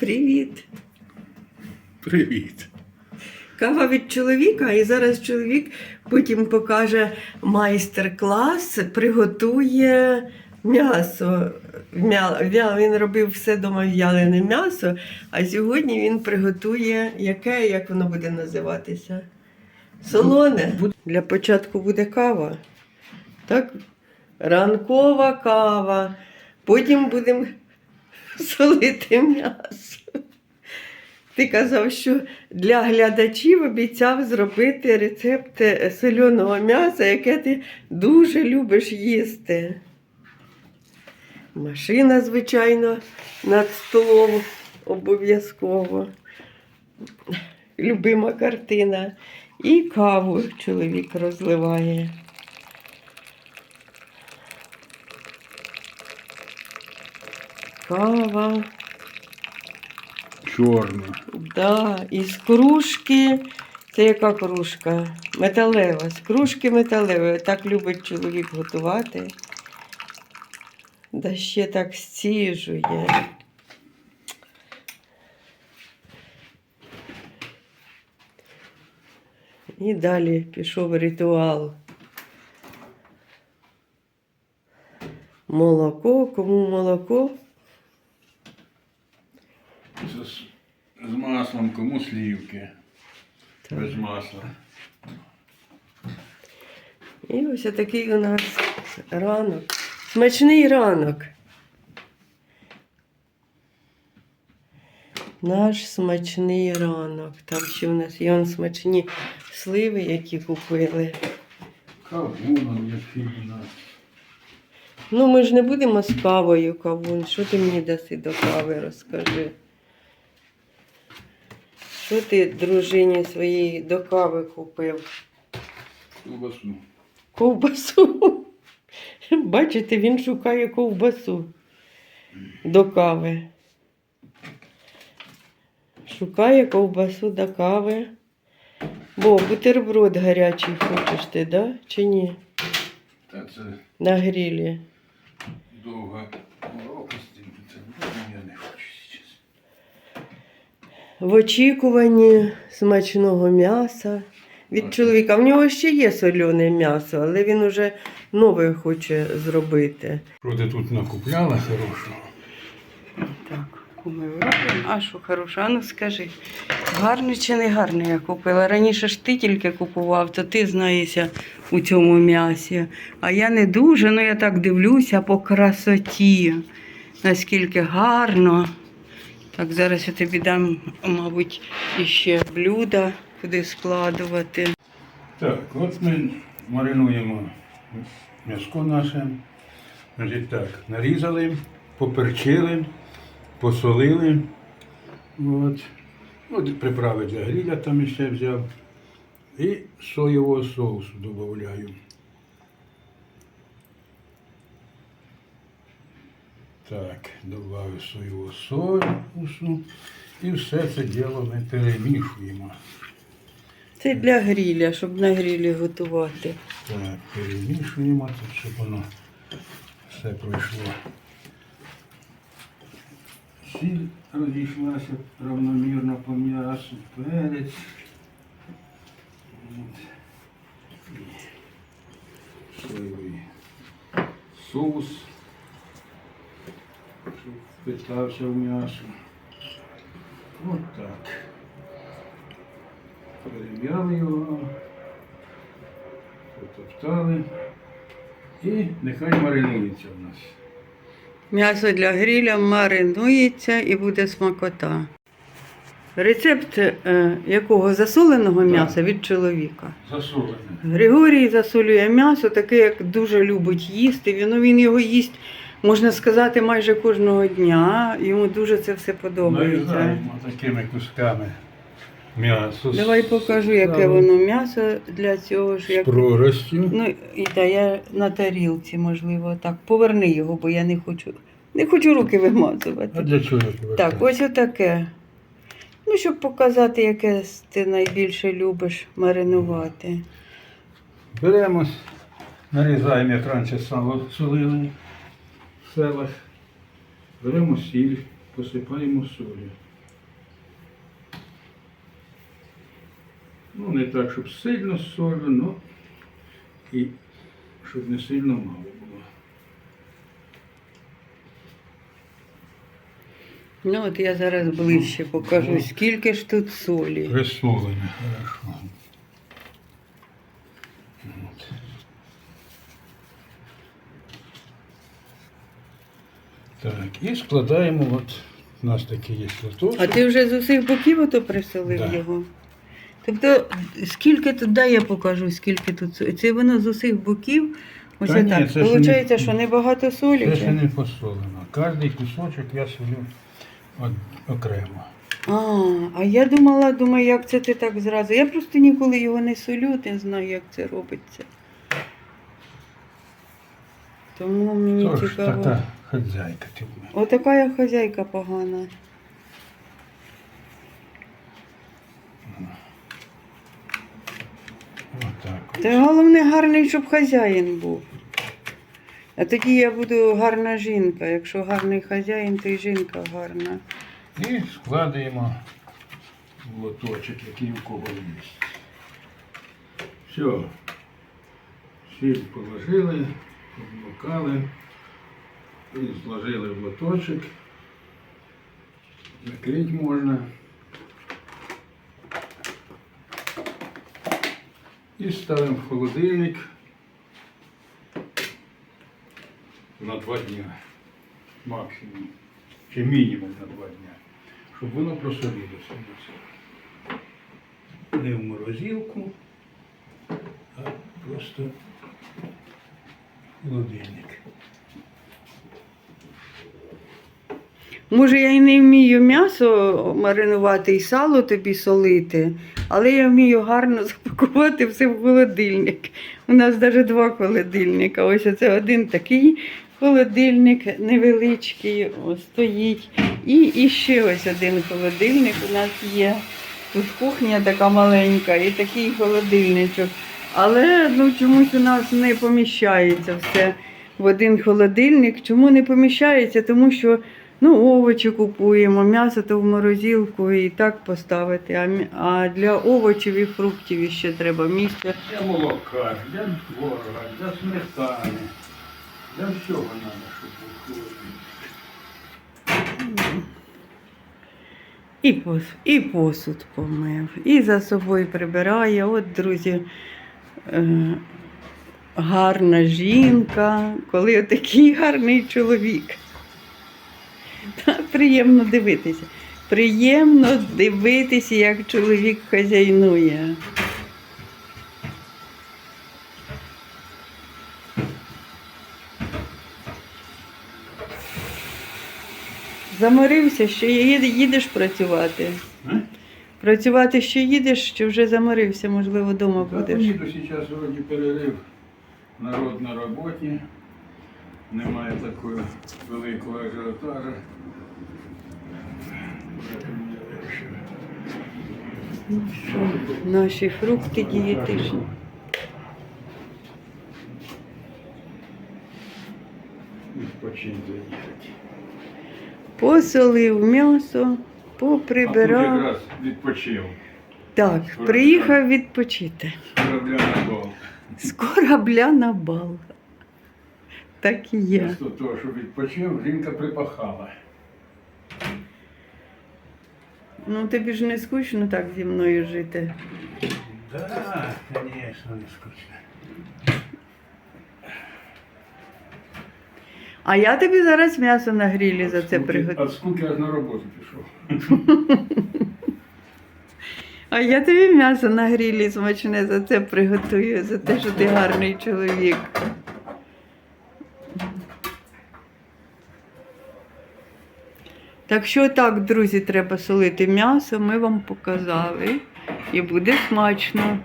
Привіт. Привіт. Кава від чоловіка, і зараз чоловік потім покаже майстер-клас, приготує м'ясо. М'я- Він робив все дома в'ялене м'ясо, а сьогодні він приготує яке, як воно буде називатися? Солоне. Для початку буде кава. Так? Ранкова кава. Потім будемо солити м'ясо. Ти казав, що для глядачів обіцяв зробити рецепт е, соляного м'яса, яке ти дуже любиш їсти. Машина, звичайно, над столом обов'язково. Любима картина. І каву чоловік розливає. Кава. Чорна. Да, із кружки. Це яка кружка? Металева. З кружки металевої. Так любить чоловік готувати. Да ще так стіжує. І далі пішов ритуал. Молоко, кому молоко? З, з маслом, кому слівки. Так. Без масла. І ось такий у нас ранок. Смачний ранок. Наш смачний ранок. Там ще в нас є он смачні сливи, які купили. Кавуном, який у нас. Ну, ми ж не будемо з кавою кавун. Що ти мені даси до кави, розкажи. Що ти дружині своїй до кави купив? Ковбасу. Ковбасу. Бачите, він шукає ковбасу до кави. Шукає ковбасу до кави. Бо бутерброд гарячий хочеш ти, да? Чи ні? Та це На грілі. довга урока з тим. Це ну, я не хочу зараз. В очікуванні смачного м'яса від чоловіка. В нього ще є соляне м'ясо, але він уже нове хоче зробити. Ти тут накупляла хорошого? Так, куми вробимо. А що хороше? А ну скажи, гарне чи не гарне я купила? Раніше ж ти тільки купував, то ти знаєшся у цьому м'ясі. А я не дуже, ну я так дивлюся по красоті. Наскільки гарно. Так, зараз я тобі дам, мабуть, іще блюда, куди складувати. Так, от ми маринуємо м'яско наше. Значить так, нарізали, поперчили, посолили. От. От приправи для гріля там ще взяв. І соєвого соусу додаю. Так, додаю соєвого соусу. І все це діло ми перемішуємо. Це для гріля, щоб на грілі готувати. Так, перемішуємо, так, щоб воно все пройшло. Сіль розійшлася равномірно по м'ясу, перець. Соєвий соус, впитався в м'ясо. От так. Перем'яли його, потоптали. І нехай маринується в нас. М'ясо для гриля маринується і буде смакота. Рецепт е, якого засоленого м'яса від чоловіка. Засолене. Григорій засолює м'ясо, таке, як дуже любить їсти. Він, ну, він його їсть, можна сказати, майже кожного дня. Йому дуже це все подобається. Нарізаємо такими кусками м'ясо. Давай покажу, яке воно м'ясо для цього ж. Як... проростю. Ну, і та я на тарілці, можливо, так. Поверни його, бо я не хочу. Не хочу руки вимазувати. А для чого я Так, ось отаке. Ну, щоб показати, яке ти найбільше любиш маринувати. Беремо, нарізаємо, як раніше сало солили селах, беремо сіль, посипаємо солі. Ну, не так, щоб сильно солю, але і щоб не сильно мало було. Ну от я зараз ближче ну, покажу, ну, скільки ж тут солі. Присолене, хорошо. Так, і складаємо, от у нас такий є листочок. А ти вже з усіх боків ото присолив Да. його? Тобто, скільки тут, дай я покажу, скільки тут солі. Це воно з усіх боків. Ось Та ні, так. це не- Получається, що небагато солі. Це ще не посолено. Кожний кусочок я солю от, окремо. А, а я думала, думаю, як це ти так зразу. Я просто ніколи його не солю, не знаю, як це робиться. Тому мені Тож цікаво. така хазяйка ти в мене. Отака я хазяйка погана. Отак. от. Та головне гарний, щоб хазяїн був. А тоді я буду гарна жінка. Якщо гарний хазяїн, то й жінка гарна. І складаємо в лоточок, який у кого є. Все. Сіль положили, обмокали і зложили в лоточок. Закрити можна. І ставимо в холодильник на два дні максимум. Чи мінімум на два дні. Щоб воно просолилося. Не в морозилку, а просто в холодильник. Може, я й не вмію м'ясо маринувати і сало тобі солити, але я вмію гарно запакувати все в холодильник. У нас навіть два холодильника. Ось це один такий холодильник невеличкий стоїть. І, і ще ось один холодильник у нас є. Тут кухня така маленька і такий холодильничок. Але ну, чомусь у нас не поміщається все в один холодильник. Чому не поміщається? Тому що ну, овочі купуємо, м'ясо то в морозилку і так поставити. А, а для овочів і фруктів ще треба місце. Для молока, для творога, для сметани. Для всього треба, щоб був. І посуд, і посуд помив, і за собою прибирає. От, друзі, е, гарна жінка, коли такий гарний чоловік. Приємно дивитися. Приємно дивитися, як чоловік хазяйнує. Заморився, що їдеш працювати. А? Працювати ще їдеш, чи вже заморився, можливо, вдома будеш. поїду зараз вроді перерив. Народ на роботі. Немає такого великого ажіотажа. Ну що, наші фрукти дієтичні. Посолив м'ясо, поприбирав. якраз відпочив. Так, приїхав відпочити. Корабля на бал. З корабля на бал. Так і є. Вместо того, що відпочив, жінка припахала. Ну тобі ж не скучно так зі мною жити. Да, звісно, не скучно. А я тобі зараз м'ясо на грілі за це приготую. А скільки аж на роботу пішов. А я тобі м'ясо на грілі смачне за це приготую, за те, що ти гарний чоловік. Так що так, друзі, треба солити м'ясо, ми вам показали. І буде смачно.